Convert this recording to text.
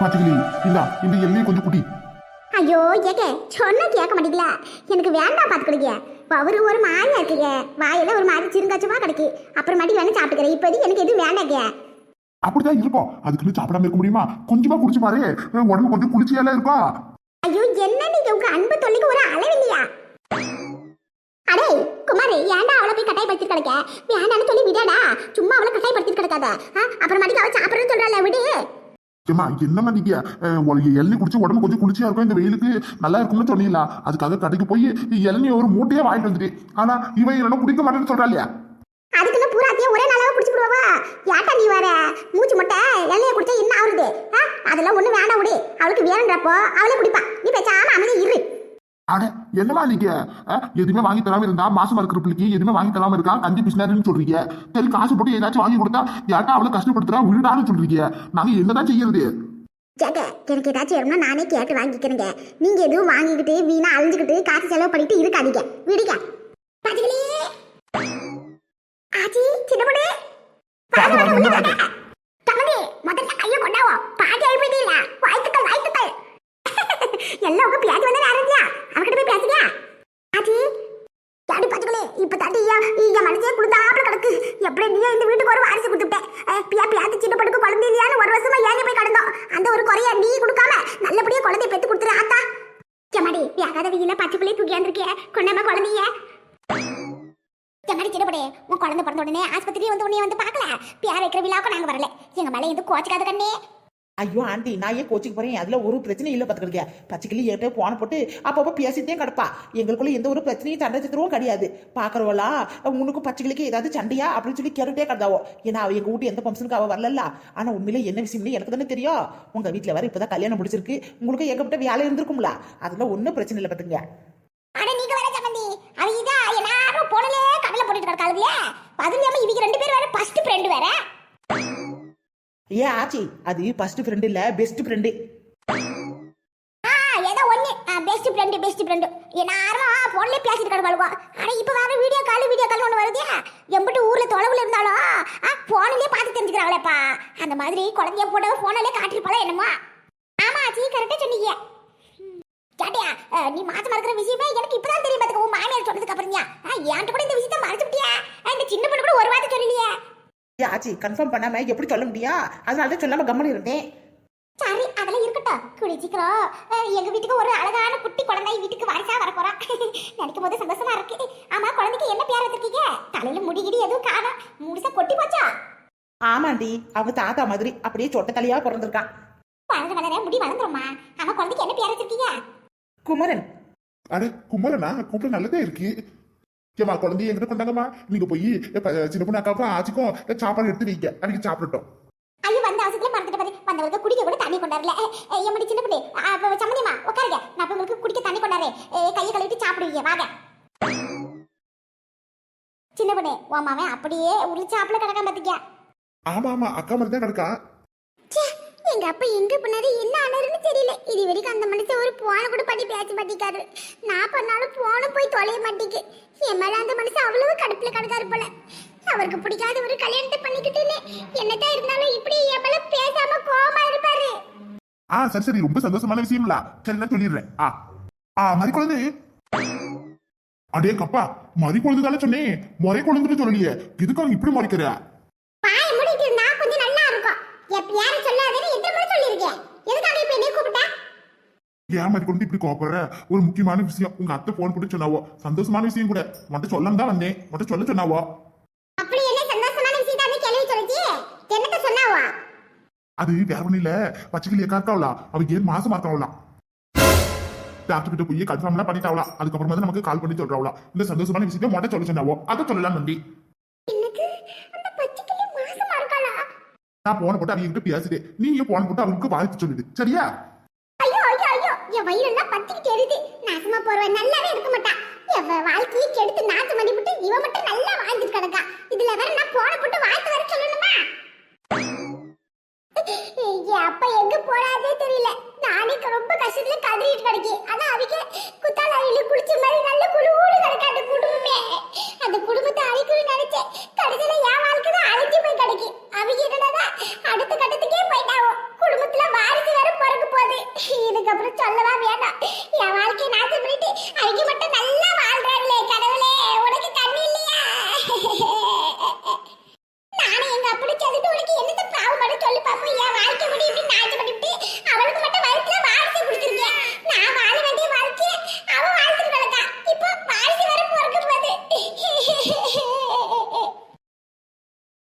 பாத்துக்கிளி இந்தா இந்த எல்லையை கொஞ்சம் குட்டி. ஐயோ ஏக்க சொன்னா கேட்க மாட்டீங்களா? எனக்கு வேண்டாம் பார்த்துக்கிடுங்க அவரு ஒரு மாதிரியா இருக்குங்க. வாயில ஒரு மாதிரி சிறுங்காச்சமா கிடக்கு. அப்புறமாட்டி வேணா சாப்பிட்டுக்கிறேன். இப்போதைக்கு எனக்கு எதுவும் வேண்டாங்க அப்படிதான் இருப்போம். அதுக்குன்னு சாப்பிடாம இருக்க முடியுமா? கொஞ்சமா குடிச்சு பாரு. உடம்பு கொஞ்சம் குளிர்ச்சியால இருக்கும் ஐயோ என்ன நீங்க உங்க அன்பு தொல்லைக்கு ஒரு அளவு இல்லையா? அடே குமார் ஏன்டா அவளை போய் கட்டாயப்படுத்தி கிடக்க? வேண்டாம்னு சொல்லி விடாடா. சும்மா அவளை கட்டாயப்படுத்தி கிடக்காத. ஆ, அப்புறமாட்டிக்கு அவ சாப்பிடுறேன்னு சொல்றாள் விடு. ஏமா என்ன நீங்க அஹ், எள்ளி குடிச்சு உடம்பு கொஞ்சம் குளிர்ச்சியா இருக்கும். இந்த வெயிலுக்கு நல்லா இருக்கும்னு சொன்னீங்களா? அதுக்காக கடைக்கு போய் இளநீ ஒரு மூட்டையே வாங்கிட்டு வந்துட்டு ஆனா இவன் என்னன்னா குடிக்க மாட்டேன்னு சொல்றா இல்லையா அதுக்குன்னு பூராத்தையும் ஒரே நாளாக குடிச்சு விடுவா யாட்டா நீ வர மூச்சு மொட்டை எல்லையை குடிச்சா என்ன ஆகுது அதெல்லாம் ஒன்றும் வேண்டாம் விடு. அவளுக்கு வேணுன்றப்போ அவளே குடிப்பா. நீ பேசாம அமைதி இரு. அட என்னமா நீங்க? அஹ், எதுவுமே வாங்கி தராம இருந்தா மாசமா இருக்கிற பிள்ளைக்கு எதுவுமே வாங்கி தராம இருக்கா? கஞ்சி பிசினாருன்னு சொல்றீங்க. சரி காசு போட்டு ஏதாச்சும் வாங்கி கொடுத்தா யார்ட்டா அவ்வளவு கஷ்டப்படுத்துறா? விடுடான்னு சொல்றீங்க. நாங்க என்னதான் செய்யறது? கேட்க எனக்கு ஏதாச்சும் வேணும்னா நானே கேட்டு வாங்கிக்கிறேங்க. நீங்க எதுவும் வாங்கிக்கிட்டு வீணா அழிஞ்சுக்கிட்டு காசு செலவு பண்ணிட்டு இருக்காதீங்க. விடுங்க. பாத்துக்கலே. ஆச்சி சின்ன பொண்ணு வாங்க, வாங்க, உள்ள வாங்க. தம்பி முதல்ல கையை கொண்டாவோ பாட்டி அழுப்பிட்டீங்களா வாழ்த்துக்கள் வாழ்த்துக்கள் எல்லாம் உங்க பேச்சு வந்து நேரத்தியா அவகிட்ட போய் பேசுங்க ஆச்சி யாடி பாத்துக்கலே இப்ப தாண்டி என் மனசே கொடுத்தாப்புல கிடக்கு. எப்படி நீ இந்த வீட்டுக்கு ஒரு வாரிசு கொடுத்துட்டேன். அஹ், பியா பியாத்து சின்ன படுக்கு குழந்தை இல்லையான்னு ஒரு வருஷமா ஏன் போய் கிடந்தோம். அந்த ஒரு குறைய நீ கொடுக்காம நல்லபடியா குழந்தைய பெத்து கொடுத்துரு ஆத்தா. ஜமாடி யாராவது வீதியில பச்சை பிள்ளைய தூக்கியாந்துருக்கிய கொண்டாம குழந்தைய? ஜமாடி சின்ன உன் குழந்தை பிறந்த உடனே ஆஸ்பத்திரியே வந்து உடனே வந்து பார்க்கல. பியார் வைக்கிற விழாவுக்கு நாங்க வரல. எங்க மேல எதுவும் கோச்சுக்காத கண்ணே. ஐயோ ஆண்டி நான் ஏன் கோச்சிக்கு போறேன்? அதுல ஒரு பிரச்சனையும் இல்லை பார்த்துக்கிடுங்க. பச்சைக்கிளி என்கிட்ட போன போட்டு அப்பப்போ பேசிட்டே கிடப்பா. எங்களுக்குள்ள எந்த ஒரு பிரச்சனையும் சண்டை சத்துருவும் கிடையாது. பாக்குறவளா உனக்கும் பச்சைக்கிளிக்கு ஏதாவது சண்டையா? அப்படின்னு சொல்லி கேட்டுட்டே கிடந்தாவோ. ஏன்னா அவ எங்க வீட்டு எந்த ஃபங்க்ஷனுக்கு அவள் வரல ஆனா உண்மையில என்ன விஷயம்னு எனக்கு தானே தெரியும். உங்க வீட்டுல வர இப்பதான் கல்யாணம் முடிச்சிருக்கு உங்களுக்கு எங்கப்பட்ட வேலை இருந்திருக்கும்ல. அதுல ஒன்றும் பிரச்சனை இல்லை பார்த்துங்க அட போனலே கடலை போட்டுட்டு கிடக்காளுங்களே அது இல்லாம இவங்க ரெண்டு பேரும் வேற ஃபர்ஸ்ட் ஃப்ரெண்ட் வேற. ஏ ஆச்சி? அது ஃபர்ஸ்ட் ஃப்ரெண்டு இல்ல பெஸ்ட் ஃப்ரெண்டு ஆ ஏதோ ஒண்ணு. பெஸ்ட் ஃப்ரெண்ட் பெஸ்ட் ஃப்ரெண்ட் எல்லாரும் போன்ல பேசிட்டு கிடக்காளுவா ஆனா இப்ப வேற வீடியோ கால் வீடியோ கால் ஒன்று வருதே. எம்பிட்டு ஊர்ல தொலைவுல இருந்தாலும் போன்லயே பார்த்து தெரிஞ்சுக்கிறாங்களேப்பா. அந்த மாதிரி குழந்தைய போட்டோ போனிலே காட்டிருப்பாளா என்னமோ. ஆமா ஆச்சி கரெக்டா சொன்னீங்க. கேட்டியா? நீ மாசமா இருக்கிற விஷயமே எனக்கு இப்பதான் தெரியும் பாத்துக்க. உன் மாமியார் சொன்னதுக்கு அப்புறம் ஏன்ட்டு கூட இந்த விஷயத்த மறைச்சு விட்டியா இந்த சின்ன பொண்ணு கூட ஒரு வார்த்தை சொல்லலையே. ஏ ஆச்சி கன்ஃபார்ம் பண்ணாம எப்படி சொல்ல முடியா? அதனால தான் சொல்லாம கம்மன் இருந்தேன். சரி அதெல்லாம் இருக்கட்டும். அஹ், எங்க வீட்டுக்கு ஒரு அழகான குட்டி குழந்தை வீட்டுக்கு வாரிசா வர போறா. நினைக்கும் போது சந்தோஷமா இருக்கு. ஆமா குழந்தைக்கு என்ன பேர் வச்சிருக்கீங்க? தலையில முடிகிடி எதுவும் காணோம். முழுசா கொட்டி போச்சா? ஆமாண்டி அவங்க தாத்தா மாதிரி அப்படியே சொட்ட தலையா பிறந்திருக்கான். வளர வளர முடி வளர்ந்துருமா? ஆமா குழந்தைக்கு என்ன பேர் வச்சிருக்கீங்க? குமரன். அட குமரனா? கூப்பிட நல்லதே இருக்கு. ஏமா குழந்தைய எங்கிட்ட கொண்டாங்கம்மா நீங்க போய் சின்ன பொண்ணு அக்காவுக்கும் ஆச்சிக்கும் சாப்பாடு எடுத்து வைங்க. அவங்க சாப்பிடட்டும். ஐயோ வந்த அவசரத்துல மறந்துட்டு பாரு. வந்தவங்களுக்கு குடிக்க கூட தண்ணி கொண்டாடல. எம்மடி சின்ன பிள்ளை அப்ப சம்மந்திமா உட்காருங்க. நான் இப்ப உங்களுக்கு குடிக்க தண்ணி அஹ், கையை கழுவிட்டு சாப்பிடுவீங்க வாங்க. சின்ன பொண்ணு உன் மாவன் அப்படியே உருச்சாப்புல கிடக்காம பாத்துக்கியா ஆமா ஆமா அக்கா மாதிரி தான் கிடக்கா எங்க அப்பா எங்க பண்ணாரு என்ன ஆனாருன்னு தெரியல. இது வரைக்கும் அந்த மனுஷன் ஒரு போன கூட பண்ணி பேச மாட்டேங்காரு நான் பண்ணாலும் போன போய் தொலைய மாட்டேங்கு என் மேல அந்த மனுஷன் அவ்வளவு கடுப்புல கிடக்காரு போல. அவருக்கு பிடிக்காத ஒரு கல்யாணத்தை பண்ணிக்கிட்டுன்னு என்னதான் இருந்தாலும் இப்படி என் மேல பேசாம கோவமா இருப்பாரு. ஆ சரி சரி. ரொம்ப சந்தோஷமான விஷயம்ல. சரி நான் சொல்லிடுறேன். ஆ. ஆ மறி குழந்தை அடே கப்பா. மறி குழந்தை தானே சொன்னேன் முறை குழந்தைன்னு சொல்லலையே. இதுக்காக இப்படி மறைக்கிற? பாய் மூடிட்டு இருந்தா கொஞ்சம் நல்லா இருக்கும். எப்ப யாரும் சொல்லியிருக்கேன் எதுக்காக இப்ப என்ன கூப்பிட்டா? ஏன் மறி குழந்தை இப்படி கோப்படுற ஒரு முக்கியமான விஷயம். உங்க அத்தை போன் போட்டு சொன்னாவோ? சந்தோஷமான விஷயம் கூட. மட்டும் சொல்லலாம் தான் வந்தேன். மட்டும் சொல்ல சொன்னாவோ? அப்படி என்ன சந்தோஷமான விஷயம் தான் கேள்வி சொல்லுச்சு? என்னத்த சொன்னாவா? அது வேற ஒண்ணும் இல்ல. பச்சைக்கிளி எக்கா இருக்காவளா அவங்க ஏன் மாசமா இருக்காவலாம் டாக்டர் கிட்ட போய் கன்ஃபார்ம்லாம் பண்ணிட்டாவலாம் அதுக்கப்புறமா தான் நமக்கு கால் பண்ணி சொல்றாவலாம் இந்த சந்தோஷமான விஷயத்தை மொட்டை சொல்ல சொன்னாவோ? அதை சொல்லலாம் நந்தி நான் போன போட்டு அவங்க கிட்ட நீயும் போன போட்டு அவங்களுக்கு வாழ்த்து சொல்லுது சரியா? ஐயோ ஐயோ ஐயோ என் வயிறெல்லாம் பத்திக்கிட்டு எரியுது நாசமா போறவன் நல்லாவே இருக்க மாட்டா என் வாழ்க்கையை கெடுத்து நாத்து மதிப்பிட்டு விட்டு மட்டும் நல்லா வாழ்ந்துட்டு கிடக்கா. இதுல வேற நான்